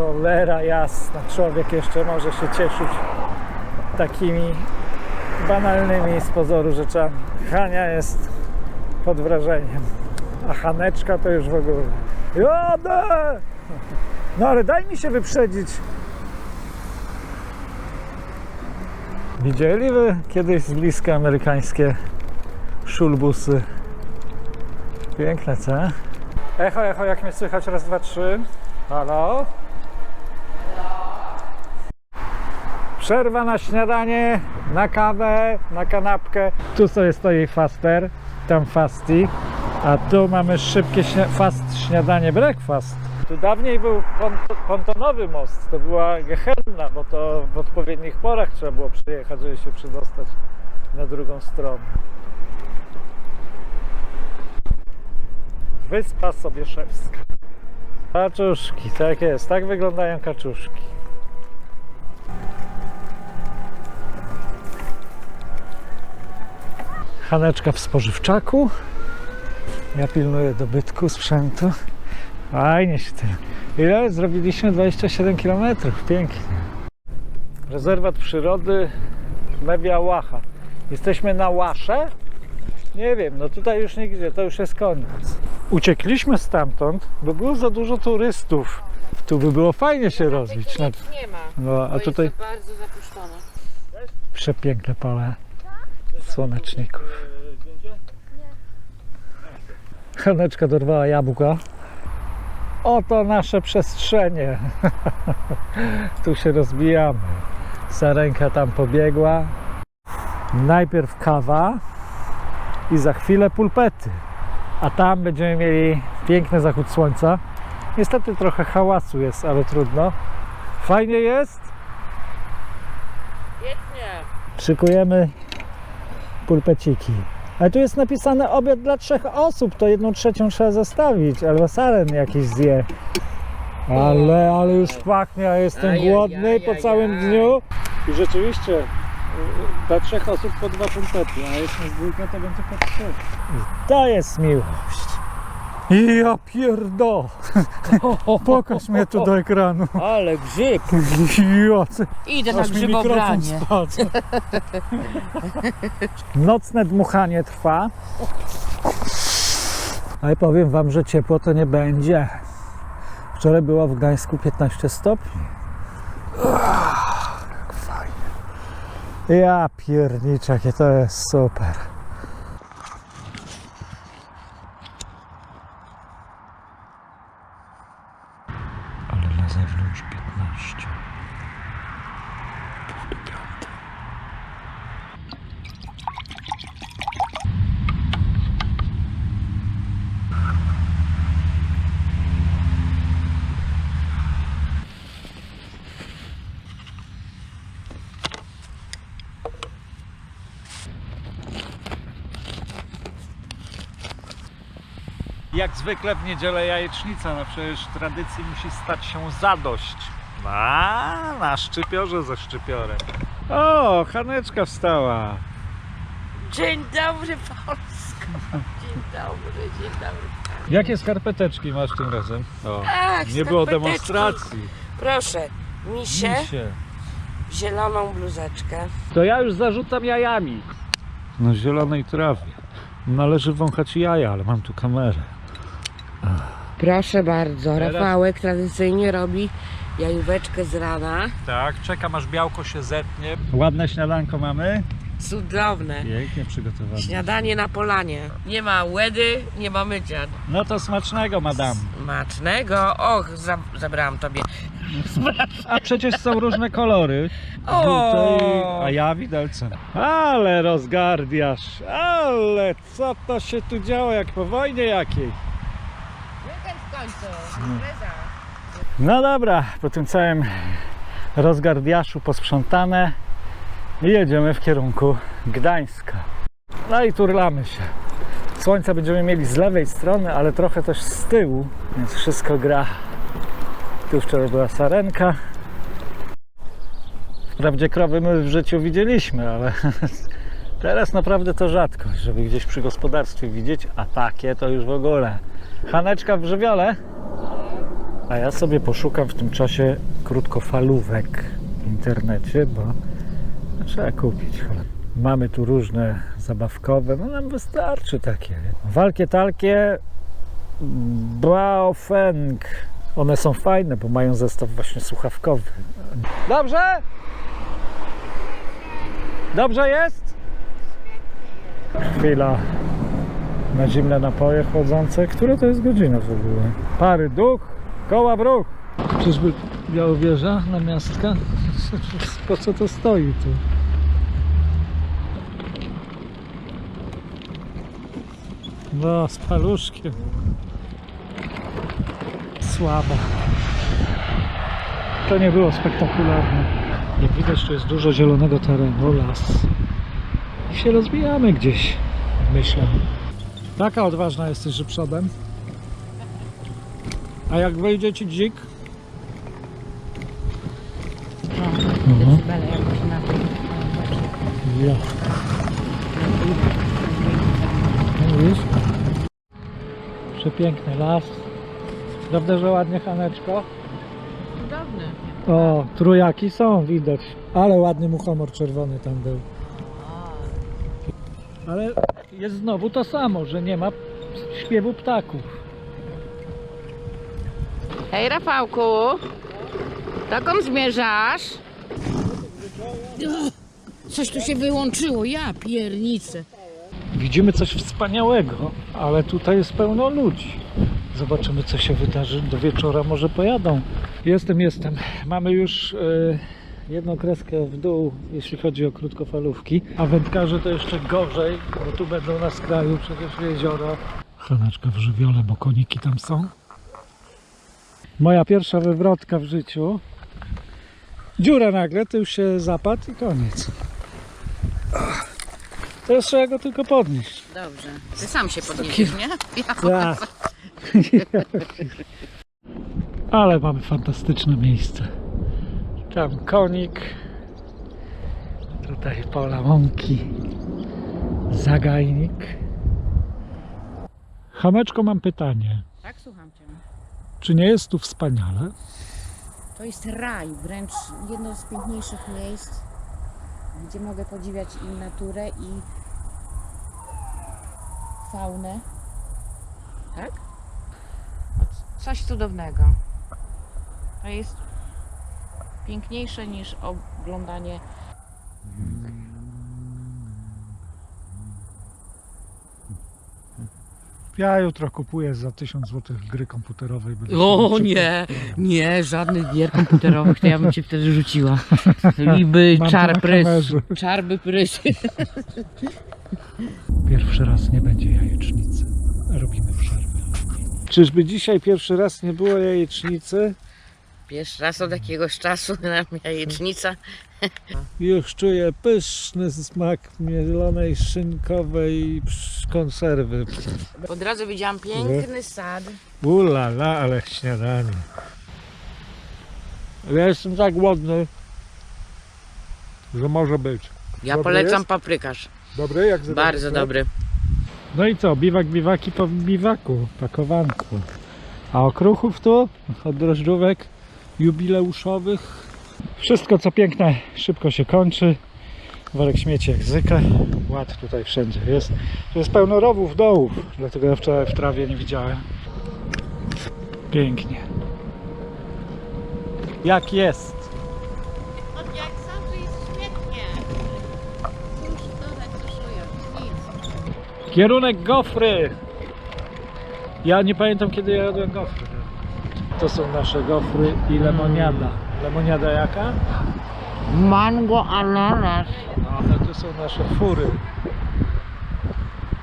Cholera jasna, człowiek jeszcze może się cieszyć takimi banalnymi z pozoru rzeczami. Hania jest pod wrażeniem, a Haneczka to już w ogóle. Jadę! No ale daj mi się wyprzedzić. Widzieli wy kiedyś z bliska amerykańskie szulbusy? Piękne, co? Echo, echo, jak mnie słychać? Raz, dwa, trzy. Halo? Przerwa na śniadanie, na kawę, na kanapkę. Tu sobie stoi faster, tam fasti, a tu mamy szybkie śnia- fast śniadanie, breakfast. Tu dawniej był pont- pontonowy most, to była Gehenna, bo to w odpowiednich porach trzeba było przyjechać, żeby się przedostać na drugą stronę. Wyspa Sobieszewska. Kaczuszki, tak jest, tak wyglądają kaczuszki. Haneczka w spożywczaku. Ja pilnuję dobytku, sprzętu. Fajnie się tym. Ile? Zrobiliśmy 27 km. Pięknie. Rezerwat przyrody Mebia Łacha. Jesteśmy na Łasze? Nie wiem, no tutaj już nigdzie, to już jest koniec. Uciekliśmy stamtąd, bo było za dużo turystów. Tu by było fajnie się rozbić. Nic nie ma. No, a tutaj jest bardzo zapuszczone. przepiękne pole słoneczników. Haneczka dorwała jabłka. Oto nasze przestrzenie. tu się rozbijamy. Sarenka tam pobiegła. Najpierw kawa i za chwilę pulpety. A tam będziemy mieli piękny zachód słońca. Niestety trochę hałasu jest, ale trudno. Fajnie jest. Pięknie. Szykujemy pulpeciki. Ale tu jest napisane obiad dla trzech osób, to jedną trzecią trzeba zostawić, albo saren jakiś zje. Ale, ale już pachnie, a jestem Ajajaj, głodny po całym dniu. I rzeczywiście, y, dla trzech osób po dwa pulpety, a jest nas dwójka, to będzie po trzy. To jest miłość. Ja pierdo! Pokaż mnie tu do ekranu. Ale grzyb. Ja, co- Idę na Aż mi mikrofon grzybobranie. spadł. Nocne dmuchanie trwa. Ale powiem wam, że ciepło to nie będzie. Wczoraj było w Gdańsku 15 stopni. Jak fajnie. Ja pierniczę, jakie to jest super. Ale na zewnątrz 15. Jak zwykle w niedzielę jajecznica, no przecież tradycji musi stać się zadość. A, na szczypiorze ze szczypiorem. O, Haneczka wstała. Dzień dobry Polsko. Dzień dobry, dzień dobry. Jakie skarpeteczki masz tym razem? O, Ach, nie było skarpeteczki. demonstracji. Proszę, misie, Misie. zieloną bluzeczkę. To ja już zarzucam jajami. Na zielonej trawie. Należy wąchać jaja, ale mam tu kamerę. Proszę bardzo, Teraz- Rafałek tradycyjnie robi jajóweczkę z rana. Tak, czekam aż białko się zetnie. Ładne śniadanko mamy. Cudowne. Pięknie przygotowane. Śniadanie na polanie. Nie ma łedy, nie ma mycia. No to smacznego, madam. Smacznego. Och, za, zabrałam tobie. A przecież są różne kolory. O! A ja widelcem. Ale rozgardiasz, ale co to się tu działo, jak po wojnie jakiej. No dobra, po tym całym rozgardiaszu posprzątane i jedziemy w kierunku Gdańska. No i turlamy się. Słońca będziemy mieli z lewej strony, ale trochę też z tyłu, więc wszystko gra. Tu wczoraj była sarenka. Wprawdzie krowy my w życiu widzieliśmy, ale teraz naprawdę to rzadkość, żeby gdzieś przy gospodarstwie widzieć, a takie to już w ogóle. Haneczka w żywiole? A ja sobie poszukam w tym czasie krótkofalówek w internecie, bo trzeba kupić. Mamy tu różne zabawkowe, no nam wystarczy takie. Walkie talkie Baofeng. One są fajne, bo mają zestaw właśnie słuchawkowy. Dobrze? Dobrze jest? Chwila na zimne napoje chłodzące. Która to jest godzina w ogóle? Pary duch, koła w ruch. Czyżby Białowieża na miastka? Po co to stoi tu? No, z paluszkiem. Słaba. To nie było spektakularne. Jak widać, tu jest dużo zielonego terenu, las. I się rozbijamy gdzieś, myślę. Taka odważna jesteś, że przodem. A jak wejdzie ci dzik? Mhm. Decybele jakoś na tym. Ja. Widzisz? Przepiękny las. Prawda, że ładnie Haneczko? Cudowny. O, trójaki są, widać. Ale ładny muchomor czerwony tam był. Ale jest znowu to samo, że nie ma śpiewu ptaków. Hej Rafałku, dokąd zmierzasz? Coś tu się wyłączyło, ja piernicę. Widzimy coś wspaniałego, ale tutaj jest pełno ludzi. Zobaczymy, co się wydarzy. Do wieczora może pojadą. Jestem, jestem. Mamy już e, jedną kreskę w dół, jeśli chodzi o krótkofalówki. A wędkarze to jeszcze gorzej, bo tu będą na skraju przecież jezioro. Chanaczka w żywiole, bo koniki tam są. Moja pierwsza wywrotka w życiu. Dziura nagle, to już się zapadł i koniec. Teraz trzeba go tylko podnieść. Dobrze, ty sam się podniesiesz, nie? Ja. Tak. Ale mamy fantastyczne miejsce. Tam konik. Tutaj pola łąki. Zagajnik. Chameczko, mam pytanie. Tak, słucham cię. Czy nie jest tu wspaniale? To jest raj, wręcz jedno z piękniejszych miejsc, gdzie mogę podziwiać i naturę, i faunę. Tak? Coś cudownego. To jest piękniejsze niż oglądanie Ja jutro kupuję za 1000 zł gry komputerowej. będę O nie, nie, żadnych gier komputerowych, to ja bym cię wtedy rzuciła. I by Mam to czar prys, kamerze. czar by prys. Pierwszy raz nie będzie jajecznicy. Robimy przerwę. Czyżby dzisiaj pierwszy raz nie było jajecznicy? Pierwszy raz od jakiegoś czasu na jajecznica. Już czuję pyszny smak mielonej szynkowej konserwy. Po drodze widziałam piękny sad. Ula la, ale śniadanie. Ja jestem tak głodny, że może być. Ja Dobry polecam jest? paprykarz. Dobry? Jak Bardzo dobry. No i co, biwak, biwaki po biwaku, pakowanku. A okruchów tu, od drożdżówek jubileuszowych. Wszystko co piękne szybko się kończy. Worek śmieci jak zwykle. Ład tutaj wszędzie jest. Tu jest pełno rowów, dołów, dlatego ja wczoraj w trawie nie widziałem. Pięknie. Jak jest? Jak sam to jest świetnie. Cóż dodać, cóż ująć, nic. Kierunek gofry. Ja nie pamiętam kiedy ja jadłem gofry. To są nasze gofry i lemoniada. Lemoniada jaka? Mango ananas. A to są nasze fury.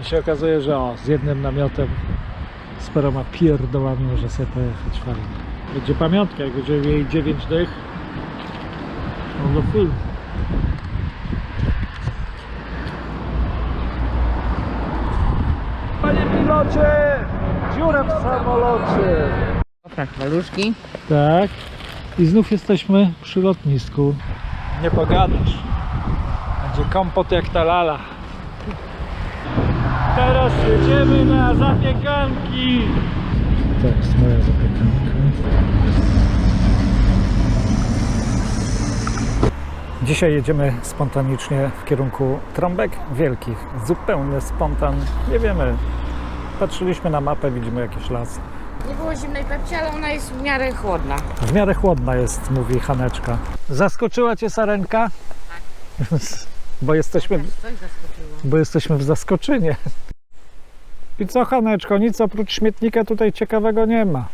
I się okazuje, że o, z jednym namiotem z paroma pierdołami może sobie pojechać fajnie. Będzie pamiątka, jak będziemy mieli 9 dych. No do film. Panie pilocie! Dziura w samolocie! Tak, paluszki. Tak. I znów jesteśmy przy lotnisku. Nie pogadasz. Będzie kompot jak ta lala. Teraz jedziemy na zapiekanki. To jest moja zapiekanka. Dzisiaj jedziemy spontanicznie w kierunku Trąbek Wielkich. Zupełnie spontan. Nie wiemy. Patrzyliśmy na mapę, widzimy jakiś las. Nie było zimnej Pepsi, ale ona jest w miarę chłodna. W miarę chłodna jest, mówi Haneczka. Zaskoczyła cię sarenka? Bo jesteśmy, Coś zaskoczyło. bo jesteśmy w zaskoczynie. I co, Haneczko? Nic oprócz śmietnika tutaj ciekawego nie ma.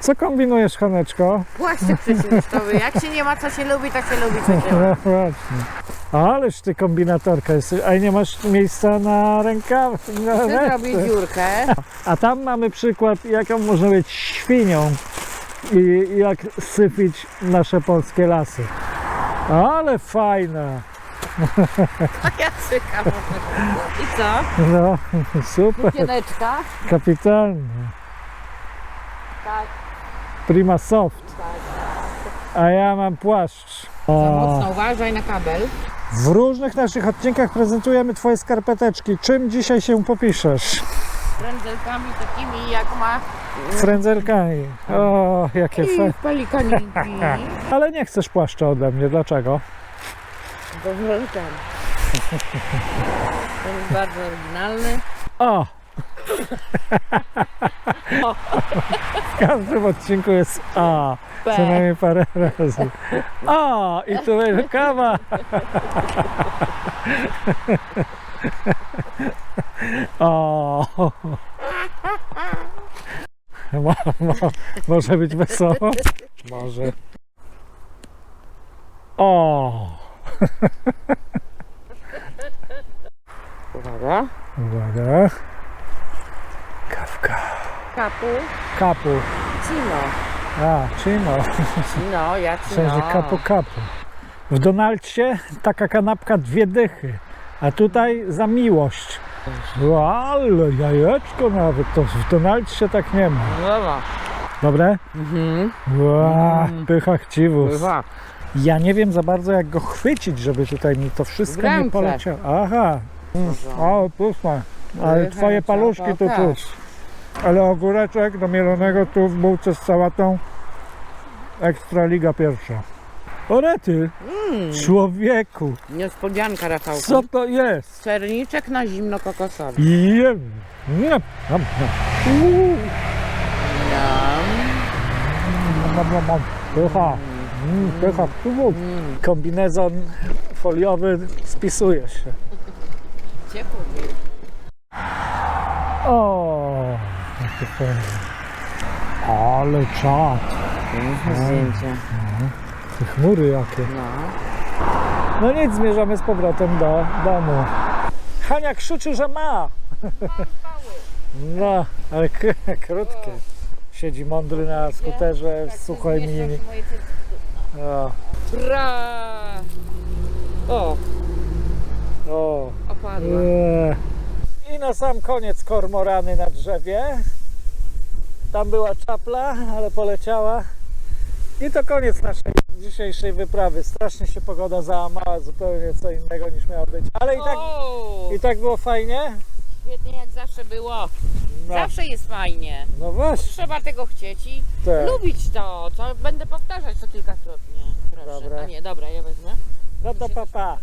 Co kombinujesz, Haneczko? Płaszczyk przeciwdeszczowy. Jak się nie ma co się lubi, tak się lubi co się ma. No właśnie. Ależ ty kombinatorka jesteś. A nie masz miejsca na rękaw? Na ręce. zrobić dziurkę. A tam mamy przykład, jaką może być świnią i jak sypić nasze polskie lasy. Ale fajna. Ja cykam. I co? No, super, Pieneczka? kapitalnie. Tak, Prima soft. A ja mam płaszcz. Za mocno uważaj na kabel. w różnych naszych odcinkach prezentujemy Twoje skarpeteczki. Czym dzisiaj się popiszesz? Prędzelkami takimi jak ma Frędzelkami. O, jakie i pelikaniki. Ale nie chcesz płaszcza ode mnie, dlaczego? Do ten. Ten jest bardzo oryginalny. O! W każdym odcinku jest A. Co najmniej parę razy. O! I tu kawa. O! Mo, mo, może być wesoło? Może. O! Uwaga. Uwaga. Kapu. Kapu. Cino. A, Cino. Cino, ja W cino. sensie kapu kapu. W Donaldsie taka kanapka dwie dychy, a tutaj za miłość. O, ale jajeczko nawet, to w Donaldsie tak nie ma. No dobra. Dobre? Mhm. Ła, pycha chciwus. Bywa. Ja nie wiem za bardzo jak go chwycić, żeby tutaj mi to wszystko nie ręce. poleciało. Aha, mm. o, puszma. Ale twoje paluszki tu trzeba tu. pokaż. Ale ogóreczek do mielonego tu w bułce z sałatą. Ekstraliga pierwsza. Orety, Mm. człowieku, Niespodzianka, Rafałku. co to jest? Serniczek na zimno kokosowy. Jem, nie, nam, nam. Uuu, Jam. mam, mam, mam. Pycha, mm, pycha, tu Kombinezon foliowy spisuje się. Ciepło. O, fajne. Ale czad, Zdjęcie. te chmury jakie. No. No nic, zmierzamy z powrotem do domu. Hania krzyczy, że ma. No, ale k- krótkie. Siedzi mądry na skuterze w suchej mini. O, Bra! O, o. opadła. I na sam koniec kormorany na drzewie. Tam była czapla, ale poleciała. I to koniec naszej dzisiejszej wyprawy. Strasznie się pogoda załamała, zupełnie co innego niż miało być. Ale i tak, i tak było fajnie. świetnie jak zawsze było. No, Zawsze jest fajnie. no właśnie. Trzeba tego chcieć i Tak. lubić to, co będę powtarzać to kilkakrotnie. Proszę. Dobra. A nie, dobra, ja wezmę. No to papa.